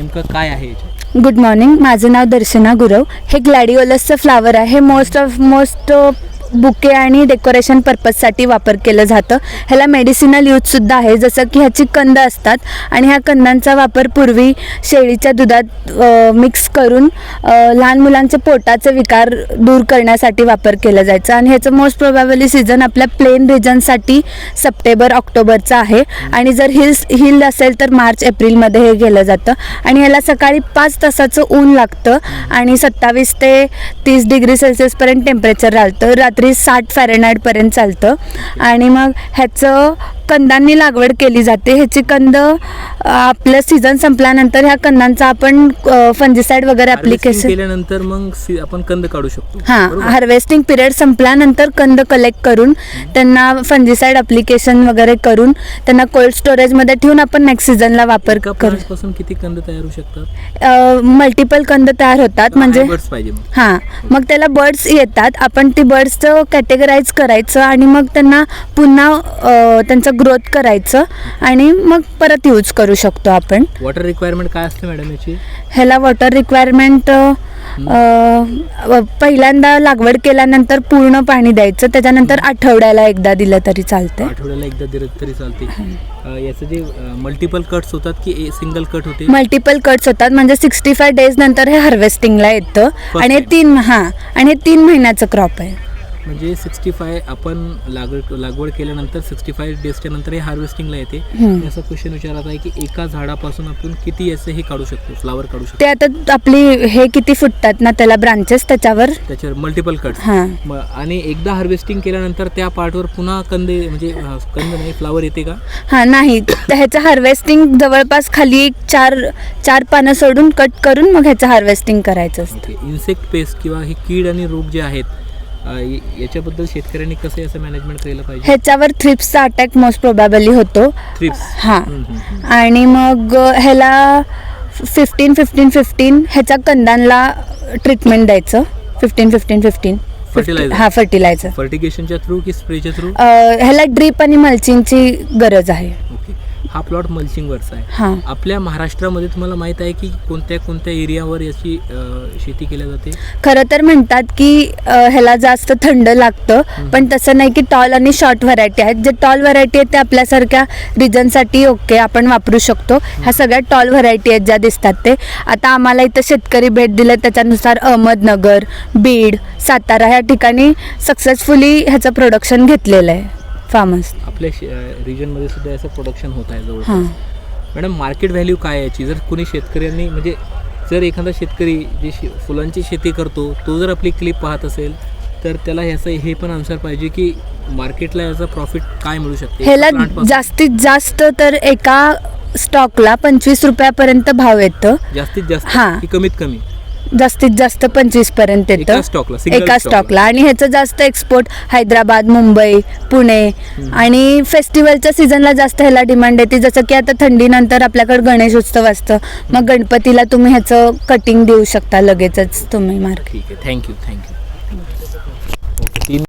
नेमकं काय आहे याच्यात? गुड मॉर्निंग माझं नाव दर्शना गुरव. हे ग्लॅडिओलसचं फ्लावर आहे. हे most of most bouquet and decoration पर्पजसाठी वापर केलं जातं. ह्याला मेडिसिनल यूजसुद्धा आहे. जसं की ह्याची कंद असतात आणि ह्या कंदांचा वापर पूर्वी शेळीच्या दुधात मिक्स करून लहान मुलांचे पोटाचे विकार दूर करण्यासाठी वापर केला जायचा. आणि ह्याचं मोस्ट प्रोबॅबली सीझन आपल्या प्लेन रिजनसाठी सप्टेंबर ऑक्टोबरचा आहे. आणि जर हिल्स हिल असेल तर मार्च एप्रिलमध्ये हे केलं जातं. आणि ह्याला सकाळी पाच तासाचं ऊन लागतं आणि सत्तावीस ते तीस डिग्री सेल्सिअसपर्यंत टेम्परेचर राहतं. रात्री साठ फॅरेनाईटपर्यंत चालतं. आणि मग ह्याचं कंदांनी लागवड केली जाते. ह्याची कंद आपलं सीझन संपल्यानंतर ह्या कंदांचा आपण फंजिसाईड वगैरे ॲप्लिकेशन केल्यानंतर मग आपण कंद काढू शकतो. हां? हार्वेस्टिंग पिरियड संपल्यानंतर कंद कलेक्ट करून त्यांना फंजिसाईड अप्लिकेशन वगैरे करून त्यांना कोल्ड स्टोरेजमध्ये ठेवून आपण नेक्स्ट सीझनला वापर करू. किती कंद तयार होऊ शकतात? मल्टिपल कंद तयार होतात. म्हणजे हां मग त्याला बर्ड्स येतात. आपण ती बर्ड्सचं कॅटेगराईज करायचं आणि मग त्यांना पुन्हा त्यांचं ग्रोथ करायचं आणि मग परत यूज करू शकतो आपण. वॉटर रिक्वायरमेंट काय असते मॅडम याची? ह्याला वॉटर रिक्वायरमेंट पहिल्यांदा लागवड केल्यानंतर पूर्ण पाणी द्यायचं त्याच्यानंतर आठवड्याला एकदा दिलं तरी चालतंय. आठवड्याला एकदा दिलं तरी चालते अं, याचं जे मल्टिपल कट्स होतात की सिंगल कट होते? मल्टिपल कट्स होतात म्हणजे सिक्स्टी फाय डेज नंतर हे हार्वेस्टिंगला येतं. आणि हे time. तीन हां आणि हे तीन महिन्याचं क्रॉप आहे. म्हणजे सिक्स्टी फाय आपण लागवड लागवड केल्यानंतर सिक्स्टी फाय डेजच्या नंतर हे हार्वेस्टिंगला येते. असा क्वेश्चन विचारत आहे की एका झाडापासून आपण किती याचे हे काढू शकतो फ्लावर काढू शकतो? ते आता आपली हे किती फुटतात ना त्याला ब्रांचेस त्याच्यावर? त्याच्यावर मल्टिपल कट्स हां. आणि एकदा हार्वेस्टिंग केल्यानंतर त्या पार्टवर पुन्हा कंदे म्हणजे कंद नाही फ्लावर येते का? हां नाही. तर ह्याचं हार्वेस्टिंग जवळपास खाली एक चार चार पानं सोडून कट करून मग ह्याचं हार्वेस्टिंग करायचं असतं. इन्सेक्ट पेस्ट किंवा हे कीड आणि रोग जे आहेत याच्याबद्दल शेतकऱ्यांनी कसं याचं मॅनेजमेंट केलं पाहिजे? ह्याच्यावर थ्रिप्सचा अटॅक मोस्ट प्रोबॅबली होतो. थ्रिप्स हां. आणि मग ह्याला फिफ्टीन फिफ्टीन फिफ्टीन ह्याच्या कंदांना ट्रीटमेंट द्यायचं. Fifteen fifteen fifteen Fertilizer. हां फर्टिलायझर फर्टिगेशनच्या थ्रू की स्प्रेच्या थ्रू ह्याला ड्रीप आणि मल्चिंगची गरज आहे. ओके हा प्लॉट मल्चिंगवरचा आहे. आपल्या महाराष्ट्रामध्ये तुम्हाला माहीत आहे की कोणत्या कोणत्या एरियावर याची शेती केली जाते? खरं तर म्हणतात की ह्याला जास्त थंड लागतं पण तसं नाही की टॉल आणि शॉर्ट व्हरायटी आहेत. जे टॉल व्हरायटी आहेत ते आपल्यासारख्या रिजनसाठी ओके आपण वापरू शकतो. ह्या सगळ्या टॉल व्हरायटी आहेत ज्या दिसतात ते. आता आम्हाला इथं शेतकरी भेट दिले त्याच्यानुसार अहमदनगर बीड सातारा ह्या ठिकाणी सक्सेसफुली ह्याचं प्रोडक्शन घेतलेलं आहे. फार्मर्स आपल्या रिजनमध्ये सुद्धा याचं प्रोडक्शन होत आहे जवळ मॅडम मार्केट व्हॅल्यू काय याची? जर कोणी शेतकऱ्यांनी म्हणजे जर एखादा शेतकरी जे शे फुलांची शेती करतो तो जर आपली क्लिप पाहत असेल तर त्याला ह्याचं हे पण आन्सर पाहिजे की मार्केटला याचा प्रॉफिट काय मिळू शकते? ह्याला जास्तीत जास्त तर एका स्टॉकला पंचवीस रुपयापर्यंत भाव येतं. जास्तीत जास्त? हां. कमीत कमी? जास्तीत जास्त पंचवीसपर्यंत एका येतं single एका स्टॉकला. स्टॉकला आणि ह्याचं जास्त एक्सपोर्ट हैदराबाद मुंबई पुणे आणि फेस्टिवलच्या सीझनला जास्त ह्याला डिमांड येते. जसं की आता थंडीनंतर आपल्याकडे गणेश उत्सव असतं. मग गणपतीला तुम्ही ह्याचं कटिंग देऊ शकता लगेचच तुम्ही मार्केट ठीक आहे. Thank you thank you